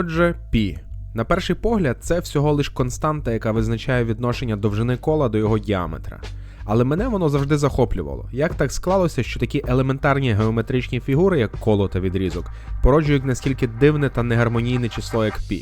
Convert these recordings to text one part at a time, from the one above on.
Отже, π. На перший погляд, це всього лиш константа, яка визначає відношення довжини кола до його діаметра. Але мене воно завжди захоплювало. Як так склалося, що такі елементарні геометричні фігури, як коло та відрізок, породжують наскільки дивне та негармонійне число, як π.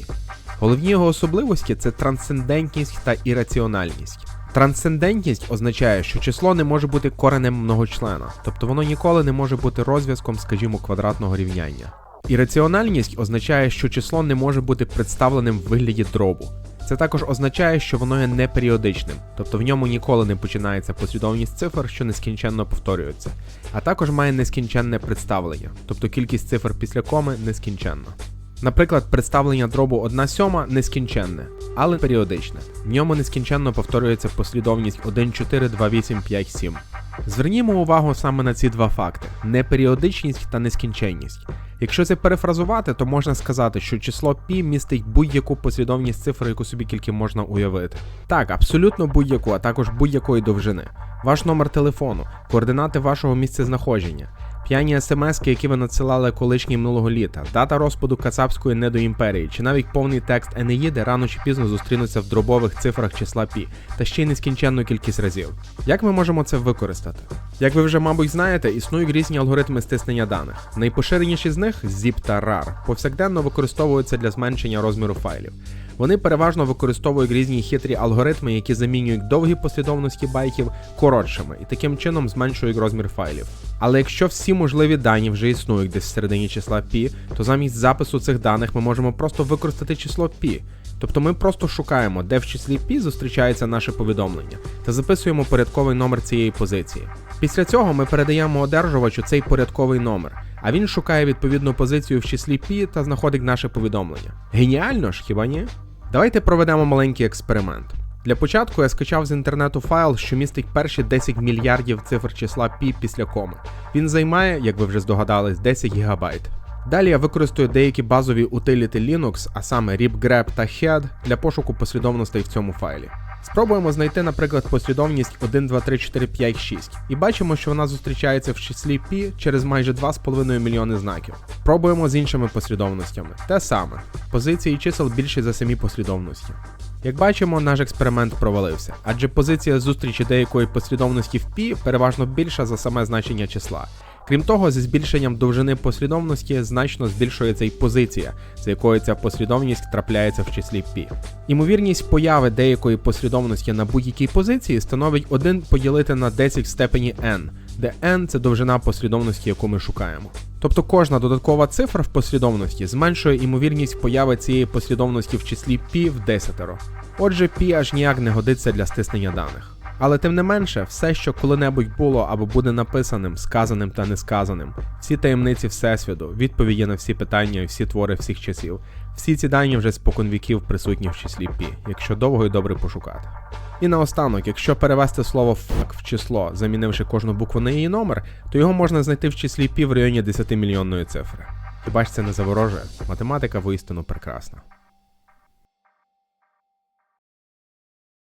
Головні його особливості це трансцендентність та ірраціональність. Трансцендентність означає, що число не може бути коренем многочлена, тобто воно ніколи не може бути розв'язком, скажімо, квадратного рівняння. Ірраціональність означає, що число не може бути представленим в вигляді дробу. Це також означає, що воно є неперіодичним, тобто в ньому ніколи не починається послідовність цифр, що нескінченно повторюються, а також має нескінченне представлення, тобто кількість цифр після коми нескінченна. Наприклад, представлення дробу 1 сьома нескінченне, але періодичне. В ньому нескінченно повторюється послідовність 1, 4, 2, 8, 5, 7. Звернімо увагу саме на ці два факти: неперіодичність та нескінченність. Якщо це перефразувати, то можна сказати, що число π містить будь-яку послідовність цифр, яку собі тільки можна уявити. Так, абсолютно будь-яку, а також будь-якої довжини. Ваш номер телефону, координати вашого місцезнаходження, п'яні смски, які ви надсилали колишній минулого літа, дата розпаду Кацапської недоімперії, чи навіть повний текст Енеїди рано чи пізно зустрінуться в дробових цифрах числа π, та ще й нескінченну кількість разів. Як ми можемо це використати? Як ви вже, мабуть, знаєте, існують різні алгоритми стиснення даних. Найпоширеніші з них ZIP та RAR, повсякденно використовуються для зменшення розміру файлів. Вони переважно використовують різні хитрі алгоритми, які замінюють довгі послідовності байків коротшими і таким чином зменшують розмір файлів. Але якщо всі можливі дані вже існують десь в середині числа Пі, то замість запису цих даних ми можемо просто використати число Пі. Тобто ми просто шукаємо, де в числі Пі зустрічається наше повідомлення, та записуємо порядковий номер цієї позиції. Після цього ми передаємо одержувачу цей порядковий номер, а він шукає відповідну позицію в числі Пі та знаходить наше повідомлення. Геніально ж, хіба ні? Давайте проведемо маленький експеримент. Для початку я скачав з інтернету файл, що містить перші 10 мільярдів цифр числа пі після коми. Він займає, як ви вже здогадались, 10 гігабайт. Далі я використаю деякі базові утиліти Linux, а саме ripgrep та head, для пошуку послідовностей в цьому файлі. Спробуємо знайти, наприклад, послідовність 1, 2, 3, 4, 5, 6. І бачимо, що вона зустрічається в числі π через майже 2,5 мільйони знаків. Пробуємо з іншими послідовностями. Те саме. Позиції чисел більші за самі послідовності. Як бачимо, наш експеримент провалився, адже позиція зустрічі деякої послідовності в π переважно більша за саме значення числа. Крім того, зі збільшенням довжини послідовності значно збільшується і позиція, за якою ця послідовність трапляється в числі π. Імовірність появи деякої послідовності на будь-якій позиції становить 1 поділити на 10 в степені n, де n це довжина послідовності, яку ми шукаємо. Тобто кожна додаткова цифра в послідовності зменшує імовірність появи цієї послідовності в числі π в десятеро. Отже, π аж ніяк не годиться для стиснення даних. Але тим не менше, все, що коли-небудь було або буде написаним, сказаним та несказаним, всі таємниці Всесвіту, відповіді на всі питання і всі твори всіх часів, всі ці дані вже споконвіків присутні в числі π, якщо довго і добре пошукати. І наостанок, якщо перевести слово фак в число, замінивши кожну букву на її номер, то його можна знайти в числі π в районі 10 мільйонної цифри. Хіба ж це не заворожує? Математика воістину прекрасна.